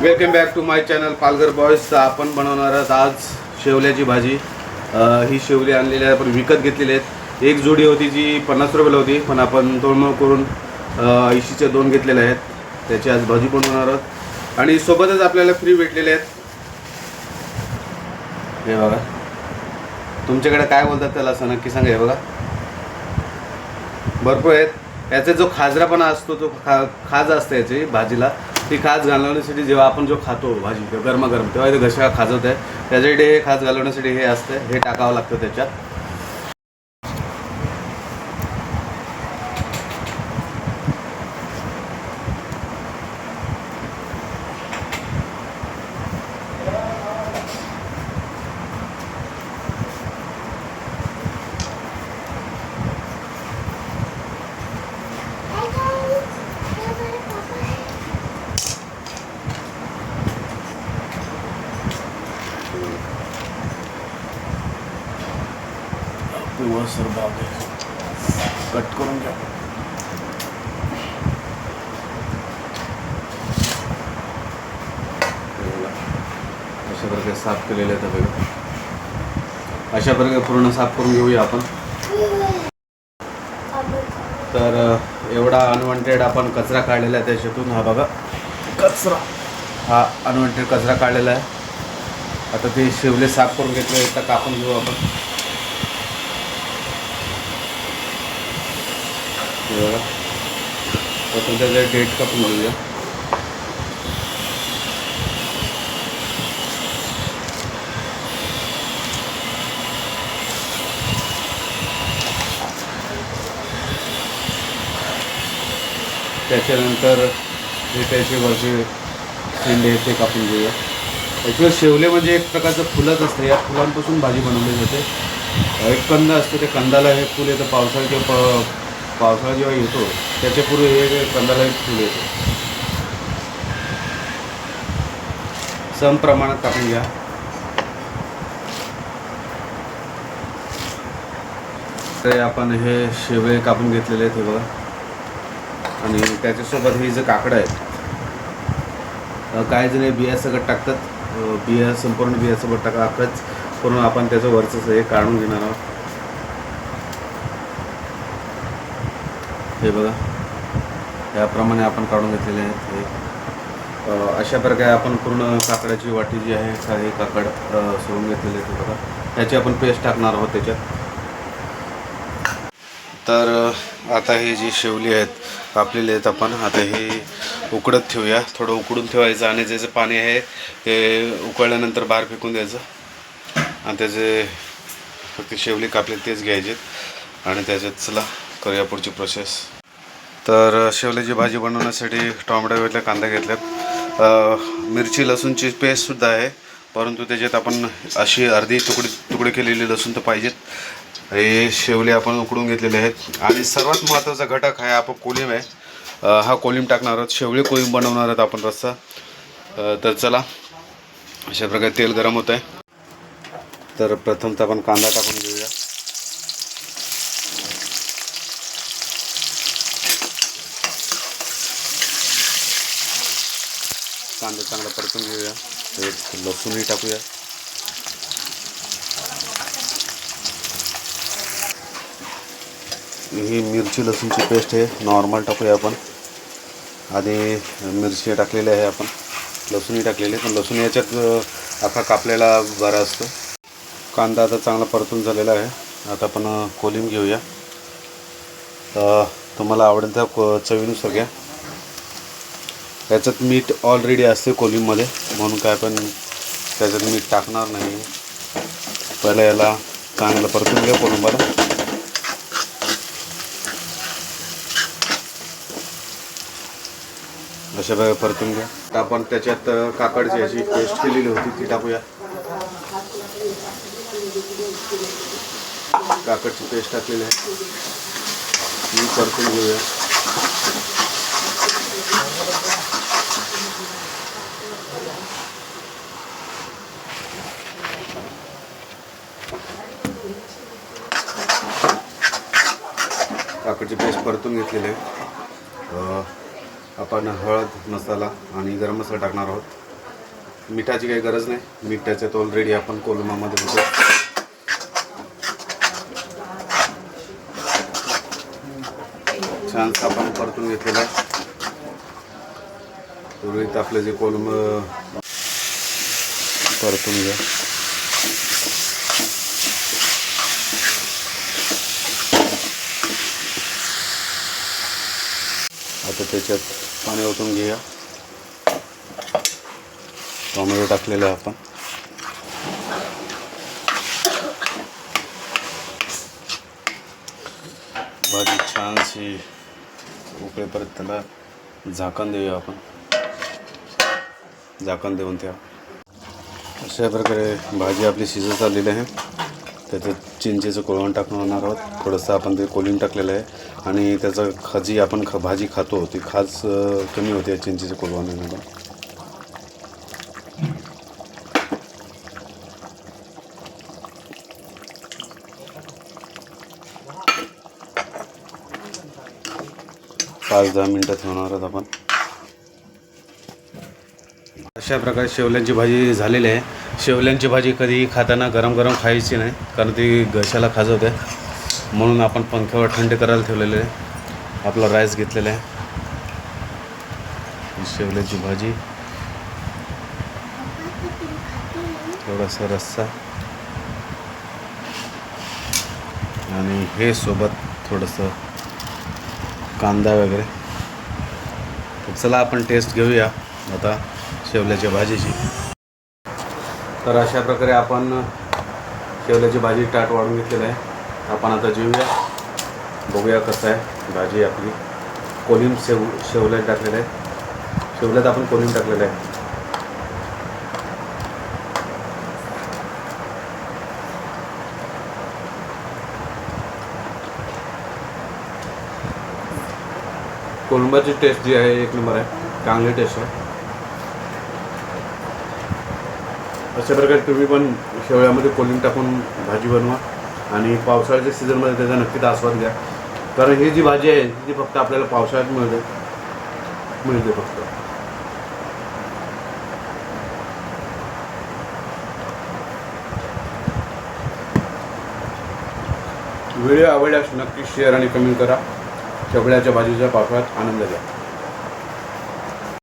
Welcome back to my channel Palghar boys आपण बनवणार आहोत आज शेवल्याची भाजी. अ, ही शेवली आणलेली आहे आपण विकत घेतलेली आहेत. एक जोडी होती जी पन्नास रुपयाला होती पण आपण तोडमोड करून अ, ऐंशीच्या दोन घेतलेल्या आहेत. त्याची आज भाजी बनवणार आहोत. आणि सोबतच आपल्याला फ्री भेटलेले आहेत. हे बघा. तुमच्याकडे काय बोलतात त्याला असं नक्की सांगा हे बघा. भरपूर आहेत. याचा जो खाजरापणा असतो तो खा खाज असते याची भाजीला. ती खाज घालवण्यासाठी जेव्हा आपण जो खातो भाजी गरमागरम तेव्हा ते घशा खाजवत आहे त्याच्यासाठी हे खाज घालवण्यासाठी हे असतं हे टाकावं लागतं त्याच्यात. सर कट करून घ्या. अशा प्रकारे साफ केलेले आहेत बघा. अशा प्रकारे पूर्ण साफ करून घेऊया आपण. तर एवढा अनवॉन्टेड आपण कचरा काढलेला आहे त्याच्यातून हा बघा. कचरा. हा अनवॉन्टेड कचरा काढलेला आहे. आता ते शिवले साफ करून घेतले तर कापून घेऊ आपण. बघा. तर तुमच्या डेट कापून घेऊया. त्याच्यानंतर जे त्याचे वरचे शेंडे ते कापून घेऊया. ॲक्च्युअली शेवले म्हणजे एक प्रकारचं फुलंच असतं. या फुलांपासून भाजी बनवली जाते. एक कंद असतं त्या कंदाला हे फुल येतं. पावसाळा किंवा प पावसाळा जेव्हा येतो त्याच्या पूर्वी हे कंदाला फुल सम प्रमाणात कापून घ्या. ते आपण हे शेवळे कापून घेतलेले आहेत हे बघा. आणि त्याच्यासोबत हे जे काकडं आहेत काय काही जण हे बिया सगळं टाकतात. बिया संपूर्ण बियासोबत टाका अख्खंच करून आपण त्याचं वरचं हे काढून घेणार आहोत. हे बघा. याप्रमाणे आपण काढून घेतलेले आहेत हे. अशा प्रकारे आपण पूर्ण काकडाची वाटी जी आहे का हे काकड सोडून घेतलेले आहेत बघा. त्याची आपण पेस्ट टाकणार आहोत त्याच्यात. तर आता ही जी शेवली आहेत कापलेली आहेत आपण आता हे उकडत ठेवूया. थोडं उकडून ठेवायचं आणि जे जे पाणी आहे ते उकळल्यानंतर बाहेर फेकून द्यायचं. आणि त्याचे फक्त शेवली कापले तेच घ्यायचे आणि त्याच्यात चला. करूया पुढची प्रोसेस तर शेवल्याची भाजी बनवण्यासाठी टोमॅटो कांदा घेतल्यात. मिरची लसूणची पेस्टसुद्धा आहे. परंतु त्याच्यात आपण अशी अर्धी तुकडी तुकडे केलेली लसूण तर पाहिजेत. हे शेवले आपण उकडून घेतलेले आहेत. आणि सर्वात महत्त्वाचा घटक आहे आपण कोलिम आहे. हा कोलिम टाकणार आहोत. शेवळे कोलिम बनवणार आहोत आपण रस्सा. तर चला अशा प्रकारे तेल गरम होत आहे तर प्रथमतः आपण कांदा टाकून घेऊया कांदा चांगला परतून घेऊया. लसूणही टाकूया. ही मिरची लसूणची पेस्ट आहे. नॉर्मल टाकूया आपण. आधी मिरची टाकलेली आहे आपण. लसूणही टाकलेली आहे. पण लसूण याच्यात अख्खा कापलेला बरा असतो. कांदा आता चांगला परतून झालेला आहे. आता आपण अ, कोलिम घेऊया. तुम्हाला आवडेल त्या चवीनुसार घ्या. याच्यात मीठ ऑलरेडी असते कोलिममध्ये म्हणून काय पण त्याच्यात मीठ टाकणार नाही. पहिलं याला चांगलं परतून घ्या कोलिंबाला. अशा प्रकारे परतून घ्या. आता आपण त्याच्यात काकडची अशी पेस्ट केलेली होती ती टाकूया. काकडची पेस्ट टाकलेली आहे. ती परतून घेऊया. काकडची पेस्ट परतून घेतलेली आहे आपण हळद मसाला आणि गरम मसाला टाकणार आहोत. मिठाची काही गरज नाही. मीठ त्याच्यात ऑलरेडी आपण कोलमामध्ये होतो छान आपण परतून घेतलेलं आहे. रोहित आपलं जे कोलम परतून घ्या. आता त्याच्यात पाणी ओतून घेऊया. टोमॅटो टाकलेला आहे आपण. भाजी छानशी उकळेपर्यंत त्याला झाकण देऊया आपण. झाकण देऊन त्या अशा प्रकारे भाजी आपली शिजत आलेली आहे. त्याच्यात चिंचेचं कोळवण टाकणार आहोत. थोडंसं आपण ते कोलिन टाकलेलं आहे. आणि त्याचं खाजी आपण ख भाजी खातो. ती खाज कमी होते चिंचेचं कोळवण पाच दहा मिनटं ठेवणार आहोत आपण. अशा प्रकारे शेवल्यांची भाजी झालेली आहे. शेवल्यांची भाजी कधीही खाताना गरम गरम खायची नाही कारण ती घशाला खाजवते. म्हणून आपण पंख्यावर थंड करायला ठेवलेले आहे. आपला राईस घेतलेला आहे. शेवल्याची भाजी. थोडासा रस्सा. आणि हे सोबत थोडंसं कांदा वगैरे. चला आपण टेस्ट घेऊया. आता शेवल्याच्या भाजीची. तर अशा प्रकारे आपण शेवल्याची भाजी टाट वाढून घेतलेलं आहे. आपण आता जेवूया. बघूया कसं आहे भाजी आपली. कोलिम शेव शेवल्यात टाकलेलं आहे. शेवल्यात आपण कोलिम टाकलेलं आहे. कोलंबाची टेस्ट जी आहे एक नंबर आहे. चांगली टेस्ट आहे. अशा प्रकारे तुम्ही पण शेवळ्यामध्ये कोलिंग टाकून भाजी बनवा आणि पावसाळ्याच्या सीझनमध्ये त्याचा नक्कीच आस्वाद घ्या. कारण ही जी भाजी आहे ती फक्त आपल्याला पावसाळ्यात मिळते. मिळते फक्त. व्हिडिओ आवडल्यास नक्की शेअर आणि कमेंट करा. शेवळ्याच्या भाजीच्या पावसाळ्यात आनंद घ्या.